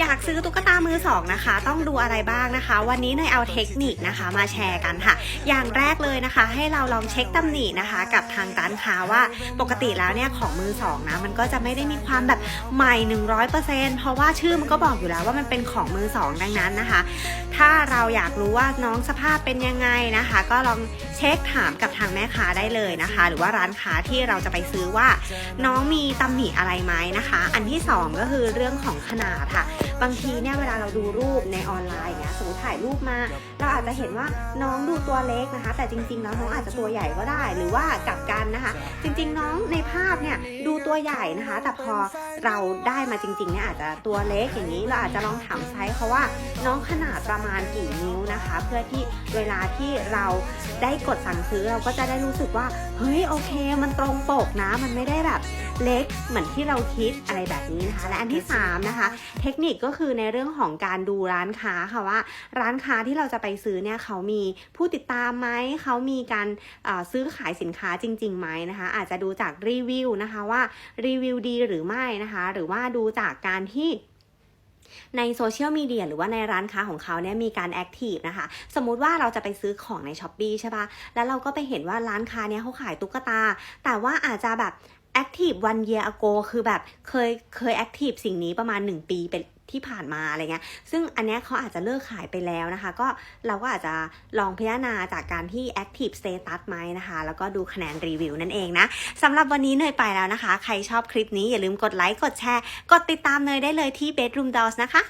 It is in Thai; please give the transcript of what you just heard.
อยากซื้อตุ๊กตามือสองนะคะ ต้องดูอะไรบ้างนะคะ วันนี้เนยเอาเทคนิคนะคะ มาแชร์กันค่ะ อย่างแรกเลยนะคะ ให้เราลองเช็คตำหนินะคะ กับทางร้านค้าว่าปกติแล้วเนี่ยของมือสองนะมันก็จะไม่ได้มีความแบบใหม่ 100%เพราะว่าชื่อมันก็บอกอยู่แล้วว่ามันเป็นของมือสองดังนั้นนะคะ ถ้าเราอยากรู้ว่าน้องสภาพเป็นยังไงนะคะ ก็ลอง เช็คถามกับทางแม่ค้าได้เลยนะคะ หรือว่าร้านค้าที่เราจะไปซื้อว่า น้องมีตำหนิอะไรไหมนะคะ อันที่สองก็คือเรื่องของขนาดค่ะ บางทีเนี่ยเวลาเราดูรูปในออนไลน์เนี่ยสมมติถ่ายรูปมา เราอาจจะเห็นว่าน้องดูตัวเล็กนะคะ แต่จริงๆแล้วน้องอาจจะตัวใหญ่ก็ได้ หรือว่ากลับกันนะคะ จริงๆน้องในภาพเนี่ยดูตัวใหญ่นะคะ แต่พอ เราได้มาจริงๆเนี่ยอาจจะตัวเล็กอย่างนี้เราอาจจะลองถามไซส์เขาว่าน้องขนาดประมาณกี่นิ้วนะคะ เพื่อที่เวลาที่เราได้กดสั่งซื้อเราก็จะได้รู้สึกว่าเฮ้ยโอเค มันตรงปกนะ มันไม่ได้แบบเล็กเหมือนที่เราคิดอะไรแบบนี้นะคะ และอันที่สามนะคะ เทคนิคก็คือในเรื่องของการดูร้านค้าค่ะว่า ร้านค้าที่เราจะไปซื้อเนี่ยเขามีผู้ติดตามไหมเขามีการซื้อขายสินค้าจริงๆไหมนะคะ อาจจะดูจากรีวิวนะคะว่ารีวิวดีหรือไม่นะคะหรือว่าดูจากการที่ในโซเชียลมีเดียหรือว่าในร้านค้าของเขาเนี่ยมีการแอคทีฟนะคะ สมมุติว่าเราจะไปซื้อของในช้อปปีใช่ปะแล้วเราก็ไปเห็นว่าร้านค้าเนี่ยเขาขายตุ๊กตา แต่ว่าอาจจะแบบแอคทีฟวันเยอ ago คือแบบเคยเคยแอคทีฟสิ่งนี้ประมาณ 1 ปีเป็น ที่ผ่านมาอะไรเงี้ย ซึ่งอันเนี้ยเขาอาจจะเลิกขายไปแล้วนะคะ ก็เราก็อาจจะลองพิจารณาจากการที่ active status ไหมนะคะ แล้วก็ดูคะแนนรีวิวนั่นเองนะสำหรับวันนี้เนยไปแล้วนะคะ ใครชอบคลิปนี้อย่าลืมกดไลค์ กดแชร์ กดติดตามเนยได้เลยที่ bedroom dolls นะคะ